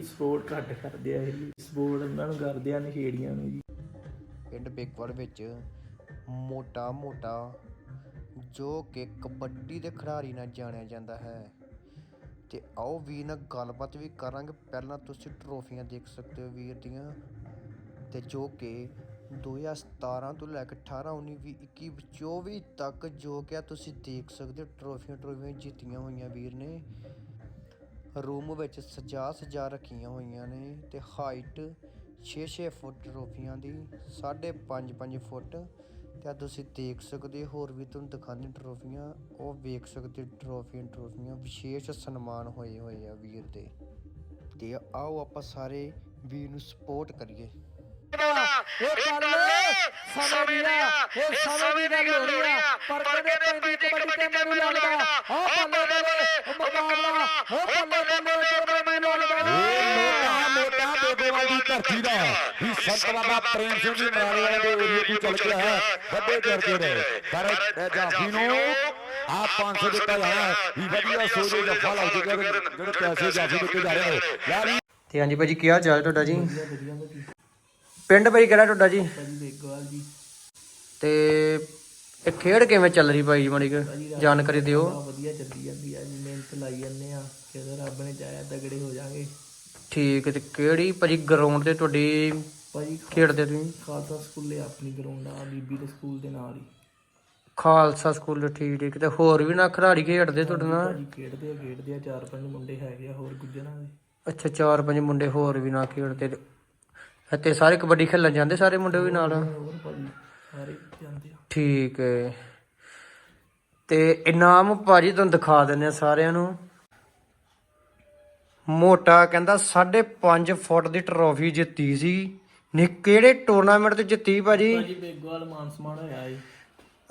ਭਾਈ support ਘੱਟ ਕਰਦੇ ਆ ਇਹ ਸਪੋਰਟ ਉਹਨਾਂ ਨੂੰ ਕਰਦੇ ਆ ਨਸ਼ੇੜੀਆਂ ਨੂੰ ਜੀ। ਪਿੰਡ ਬੇਗਵਾਲ ਵਿੱਚ ਮੋਟਾ ਮੋਟਾ ਜੋ ਕਿ ਕਬੱਡੀ ਦੇ ਖਿਡਾਰੀ ਨਾਲ ਜਾਣਿਆ ਜਾਂਦਾ ਹੈ। ਤੇ ਆਓ ਵੀਰ ਨਾਲ ਗੱਲਬਾਤ ਵੀ ਕਰਾਂਗੇ। ਪਹਿਲਾਂ ਤੁਸੀਂ ਟਰੋਫੀਆਂ ਦੇਖ ਸਕਦੇ ਹੋ ਵੀਰ ਦੀਆਂ। ਤੇ ਜੋ ਕਿ 2017 ਤੋਂ ਲੈ ਕੇ 18 19 20 21 24 ਤੱਕ ਜੋ ਕਿ ਤੁਸੀਂ ਦੇਖ ਸਕਦੇ ਹੋ ਟਰੋਫੀਆਂ ਟਰੋਫੀਆਂ ਜਿੱਤੀਆਂ ਹੋਈਆਂ ਵੀਰ ਨੇ। ਰੂਮ ਵਿੱਚ ਸਜਾ ਸਜਾ ਰੱਖੀਆਂ ਹੋਈਆਂ ਨੇ ਤੇ ਹਾਈਟ 6-6 ਫੁੱਟ ਟਰੋਫੀਆਂ ਦੀ 5.5 5 ਫੁੱਟ। ਤੇ ਆ ਤੁਸੀਂ ਦੇਖ ਸਕਦੇ ਹੋ ਹੋਰ ਵੀ ਤੁਹਾਨੂੰ ਦਿਖਾਉਂਦੇ ਟਰੋਫੀਆਂ। ਉਹ ਵੇਖ ਸਕਦੇ ਹੋ ਟਰੋਫੀਆਂ ਟਰੋਫੀਆਂ ਵਿਸ਼ੇਸ਼ ਸਨਮਾਨ ਹੋਏ ਹੋਏ ਆ ਵੀਰ ਦੇ। ਤੇ ਆਓ ਆਪਾਂ ਸਾਰੇ ਵੀਰ ਨੂੰ ਸਪੋਰਟ ਕਰੀਏ। ਇਹ ਗੱਲ ਸਮੇਂ ਦੀ ਆ! ਇਹ ਸਮੇਂ ਦੀ ਗੱਲ ਹੋ ਰਹੀ ਆ! ਪਰ ਕਦੇ ਪੈਂਦੀ ਕਬੱਡੀ ਤੇ ਮੈਨੂੰ ਲੱਗਦਾ ਆ ਬੱਲੇ ਬੱਲੇ ਉਹ ਮੁਕਾਬਲਾ ਹੋ ਬੱਲੇ ਬੱਲੇ ਤੇ ਮੈਨੂੰ ਲੱਗਦਾ ਮੋਟਾ ਮੋਟਾ ਬੇਗੋਵਾਲ ਦੀ ਧਰਤੀ ਦਾ। ਵੀ ਸੰਤ ਬਾਬਾ ਪ੍ਰੇਮ ਸਿੰਘ ਜੀ ਮਰਾਲੇ ਵਾਲੇ ਦੇ ਏਰੀਏ ਤੋਂ ਚੱਲ ਗਿਆ ਹੈ ਵੱਡੇ ਦਰਜੇ ਦੇ। ਪਰ ਇਹ ਜਾਫੀ ਨੂੰ ਆ 500 ਦਿੱਤਾ ਜਾਣਾ ਵੀ ਵਧੀਆ ਸੋਚੇ ਜੱਫਾ ਲੱਗ ਜੂਗਾ ਤੇ ਜਿਹੜੇ ਪੈਸੇ ਜਾਫੀ ਦਿੱਤੇ ਜਾ ਰਹੇ ਨੇ ਯਾਰ ਤੇ ਹਾਂਜੀ ਭਾਜੀ ਕੀ ਹਾਲ ਚਾਲ ਤੁਹਾਡਾ ਜੀ? ਪਿੰਡ ਭਾਈ ਕਿਹੜਾ ਤੁਹਾਡਾ ਜੀ? ਭਾਜੀ ਬੇਗਵਾਲ ਜੀ। ਤੇ ਇਹ ਖੇਡ ਕਿਵੇਂ ਚੱਲ ਰਹੀ ਭਾਈ ਮਾੜੀ ਕੁ ਜਾਣਕਾਰੀ ਦਿਓ। ਵਧੀਆ ਚੱਲੀ ਜਾਂਦੀ ਆ ਜੀ ਮਿਹਨਤ ਲਾਈ ਜਾਂਦੇ ਆ ਜਦੋਂ ਰੱਬ ਨੇ ਚਾਹਿਆ ਤਗੜੇ ਹੋ ਜਾਾਂਗੇ। ਠੀਕ ਹੈ ਤੇ ਕਿਹੜੀ ਭਾਜੀ ਗਰਾਊਂਡ ਤੇ ਤੁਹਾਡੀ ਭਾਜੀ ਖੇਡਦੇ ਤੁਸੀਂ? ਖਾਲਸਾ ਸਕੂਲੇ ਆਪਣੀ ਗਰਾਊਂਡ ਆ ਬੀਬੀ ਦੇ ਸਕੂਲ ਦੇ ਨਾਲ ਹੀ। ਖਾਲਸਾ ਸਕੂਲ ਠੀਕ ਠੀਕ ਤੇ ਹੋਰ ਵੀ ਨਾ ਖਿਡਾਰੀ ਖੇਡਦੇ ਤੁਹਾਡੇ ਨਾਲ? ਭਾਜੀ ਖੇਡਦੇ ਆ ਖੇਡਦੇ ਆ ਚਾਰ ਪੰਜ ਮੁੰਡੇ ਹੈਗੇ ਆ ਹੋਰ ਗੁੱਜਰਾਂ ਦੇ। ਅੱਛਾ ਚਾਰ ਪੰਜ ਮੁੰਡੇ ਹੋਰ ਵੀ ਨਾ ਖੇਡਦੇ ਤੇ ਸਾਰੇ ਕਬੱਡੀ ਖੇਲਣ ਜਾਂਦੇ ਸਾਰੇ ਮੁੰਡੇ ਵੀ ਨਾਲ? ਹੋਰ ਭਾਜੀ ਸਾਰੇ ਜਾਂਦੇ ਆ। ਠੀਕ ਹੈ। ਤੇ ਇਨਾਮ ਭਾਜੀ ਤੁਹਾਨੂੰ ਦਿਖਾ ਦਿੰਦੇ ਆ ਸਾਰਿਆਂ ਨੂੰ। ਮੋਟਾ ਕਹਿੰਦਾ 5.5 ਫੁੱਟ ਦੀ ਟਰੋਫੀ ਜਿੱਤੀ ਸੀ। ਨੇ ਕਿਹੜੇ ਟੂਰਨਾਮੈਂਟ ਤੇ ਜਿੱਤੀ ਭਾਜੀ? ਭਾਜੀ ਬੇਗਵਾਲ ਮਾਨ ਸਮਾਨ ਹੋਇਆ ਏ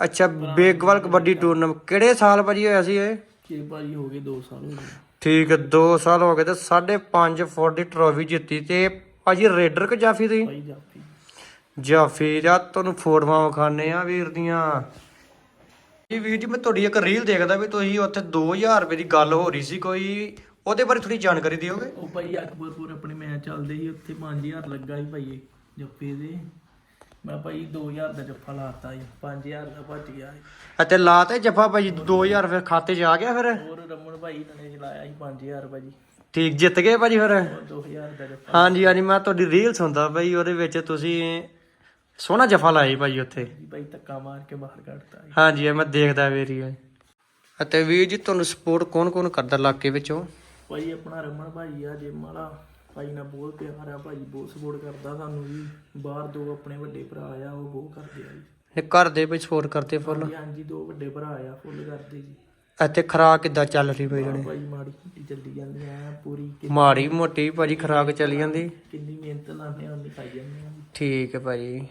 ਅੱਛਾ ਬੇਗਵਾਲ ਕਬੱਡੀ ਟੂਰਨਾਮੈਂਟ ਕਿਹੜੇ ਸਾਲ ਭਾਜੀ ਹੋਇਆ ਸੀ ਇਹ? ਕਿ ਭਾਜੀ ਹੋ ਗਏ 2 ਸਾਲ ਹੋ ਗਏ। ਠੀਕ ਹੈ 2 ਸਾਲ ਹੋ ਗਏ ਤੇ 5.5 ਫੁੱਟ ਦੀ ਟਰੋਫੀ ਜਿੱਤੀ ਤੇ ਭਾਜੀ ਰੇਡਰ ਕਿ ਜਾਫੀ ਦੀ? ਭਾਈ ਜਾਫੀ। ਜਾਫੀ ਦਾ ਤੁਹਾਨੂੰ ਫੋਟੋਆਂ ਵਿਖਾਣੇ ਆ ਵੀਰ ਦੀਆਂ। ਇਹ ਵੀਰ ਜੀ ਮੈਂ ਤੁਹਾਡੀ ਇੱਕ ਰੀਲ ਦੇਖਦਾ ਵੀ ਤੁਸੀਂ ਉੱਥੇ 2000 ਰੁਪਏ ਦੀ ਗੱਲ ਹੋ ਰਹੀ ਸੀ ਕੋਈ। ਉਹਦੇ ਬਾਰੇ ਥੋੜੀ ਜਾਣਕਾਰੀ ਦਿਓਗੇ? ਉਹ ਭਾਈ ਅਕਬਰਪੁਰ ਆਪਣੇ ਮੈਚ ਚੱਲਦੇ ਸੀ ਉੱਥੇ 5000 ਲੱਗਾ ਸੀ ਭਾਈ ਜੱਫੇ ਦੇ। ਮੈਂ ਭਾਈ 2000 ਦਾ ਜੱਫਾ ਲਾਤਾ ਸੀ 5000 ਦਾ ਭੱਜ ਗਿਆ ਅਤੇ ਲਾ ਤੇ ਜਫਾ ਭਾਜੀ 2000 ਫਿਰ ਖਾਤੇ 'ਚ ਆ ਗਿਆ ਫਿਰ? ਹੋਰ ਰਮਨ ਭਾਈ ਨੇ ਚਲਾਇਆ ਸੀ 5000 ਭਾਜੀ। ਠੀਕ ਜਿੱਤ ਗਏ ਭਾਜੀ ਫਿਰ? ਉਹ 2000 ਦਾ ਜੱਫਾ। ਹਾਂਜੀ ਹਾਂਜੀ ਮੈਂ ਤੁਹਾਡੀ ਰੀਲ ਸੁਣਦਾ ਭਾਈ ਉਹਦੇ ਵਿੱਚ ਤੁਸੀਂ ਸੋਹਣਾ ਜਫਾ ਲਾਇਆ ਜੀ ਭਾਜੀ ਉੱਥੇ। ਭਾਈ ਧੱਕਾ ਮਾਰ ਕੇ ਬਾਹਰ ਕੱਢਤਾ ਹਾਂਜੀ ਇਹ ਮੈਂ ਦੇਖਦਾ ਵੀਰੀ ਅਤੇ ਵੀਰ ਜੀ ਤੁਹਾਨੂੰ ਸਪੋਰਟ ਕੌਣ ਕੌਣ ਕਰਦਾ ਇਲਾਕੇ ਵਿੱਚੋਂ? ਭਾਈ ਆਪਣਾ ਰਮਨ ਭਾਈ ਆ ਜਿਮ ਵਾਲਾ। ਭਾਈ ਨਾਲ ਬਹੁਤ ਪਿਆਰ ਆ ਭਾਈ ਬਹੁਤ ਸਪੋਰਟ ਕਰਦਾ ਸਾਨੂੰ ਜੀ ਬਾਹਰ ਦੋ ਆਪਣੇ ਵੱਡੇ ਭਰਾ ਆ ਉਹ ਬਹੁਤ ਕਰਦੇ ਆ ਜੀ। ਨੇ ਘਰ ਦੇ ਵਿੱਚ ਸਪੋਰਟ ਕਰਦੇ ਫੁੱਲ ਹਾਂਜੀ, ਹਾਂਜੀ ਦੋ ਵੱਡੇ ਭਰਾ ਆ ਫੁੱਲ ਕਰਦੇ ਜੀ। ਅਤੇ ਖਰਾਕ ਕਿੱਦਾਂ ਚੱਲ ਰਹੀ ਭਾਈ ਜਣੇ? ਭਾਈ ਮਾੜੀ ਮੋਟੀ ਚੱਲੀ ਜਾਂਦੀ ਆ ਪੂਰੀ ਕਿ- ਮਾੜੀ ਮੋਟੀ ਭਾਜੀ ਖਰਾਕ ਚੱਲੀ ਜਾਂਦੀ। ਕਿੰਨੀ ਮਿਹਨਤ ਲਾਉਂਦੇ ਆ ਉਨੀ ਖਾਈ ਜਾਂਦੇ ਆ। ਠੀਕ ਹੈ ਭਾਜੀ।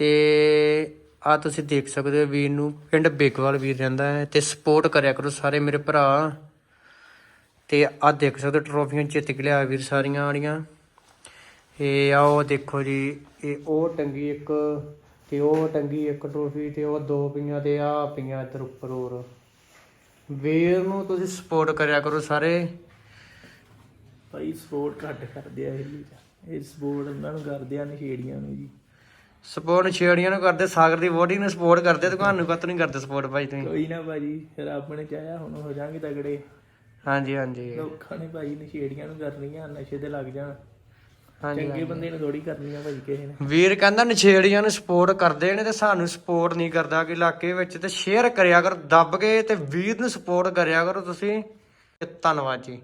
ਤੇ ਆ ਤੁਸੀਂ ਦੇਖ ਸਕਦੇ ਹੋ ਵੀਰ ਨੂੰ, ਪਿੰਡ ਬੇਗਵਾਲ ਵੀਰ ਰਹਿੰਦਾ ਹੈ ਤੇ ਸਪੋਰਟ ਕਰਿਆ ਕਰੋ ਸਾਰੇ ਮੇਰੇ ਭਰਾ। ਤੇ ਆ ਦੇਖ ਸਕਦੇ ਹੋ ਟਰੋਫੀਆਂ ਜਿੱਤ ਕੇ ਲਿਆ ਵੀਰ ਸਾਰੀਆਂ ਆੜੀਆਂ ਇਹ ਆਓ ਦੇਖੋ ਜੀ, ਇਹ ਉਹ ਟੰਗੀ ਇੱਕ, ਤੇ ਉਹ ਟੰਗੀ ਇੱਕ ਟਰੋਫੀ ਤੇ ਉਹ ਦੋ ਪਈਆਂ ਤੇ ਆ ਪਈਆਂ ਇੱਧਰ ਉੱਪਰ ਹੋਰ। ਵੀਰ ਨੂੰ ਤੁਸੀਂ ਸਪੋਰਟ ਕਰਿਆ ਕਰੋ ਸਾਰੇ। ਭਾਈ ਸਪੋਰਟ ਘੱਟ ਕਰਦੇ ਆ ਇਹ ਇਹ ਸਪੋਰਟ ਉਹਨਾਂ ਨੂੰ ਕਰਦੇ ਆ ਨਸ਼ੇੜੀਆਂ ਨੂੰ ਜੀ। ਸਪੋਰਟ ਛੇੜੀਆਂ ਨੂੰ ਕਰਦੇ ਸਾਗਰ ਦੀ ਬੋਡੀ ਨੂੰ ਸਪੋਰਟ ਕਰਦੇ ਤੇ ਤੁਹਾਨੂੰ ਕਤ ਨਹੀਂ ਕਰਦੇ ਸਪੋਰਟ ਭਾਈ ਤੁਸੀਂ? ਕੋਈ ਨਾ ਭਾਜੀ ਰੱਬ ਨੇ ਚਾਹਿਆ ਹੁਣ ਹੋ ਜਾਾਂਗੇ ਤਗੜੇ। ਹਾਂਜੀ ਹਾਂਜੀ। ਲੋਕਾਂ ਨੇ ਭਾਈ ਨਸ਼ੇੜੀਆਂ ਨੂੰ ਕਰਨੀਆਂ ਨਸ਼ੇ ਤੇ ਲੱਗ ਜਾਣ। ਹਾਂਜੀ ਚੰਗੇ ਬੰਦੇ ਨੂੰ ਥੋੜੀ ਕਰਨੀਆਂ ਭਾਈ ਕਿਸੇ ਨੇ। ਵੀਰ ਕਹਿੰਦਾ ਨਛੇੜੀਆਂ ਨੂੰ ਸਪੋਰਟ ਕਰਦੇ ਨੇ ਤੇ ਸਾਨੂੰ ਸਪੋਰਟ ਨਹੀਂ ਕਰਦਾ ਕਿ ਇਲਾਕੇ ਵਿੱਚ ਤੇ ਸ਼ੇਅਰ ਕਰਿਆ ਕਰੋ ਦੱਬ ਕੇ ਤੇ ਵੀਰ ਨੂੰ ਸਪੋਰਟ ਕਰਿਆ ਕਰੋ ਤੁਸੀਂ ਤੇ ਧੰਨਵਾਦ ਜੀ।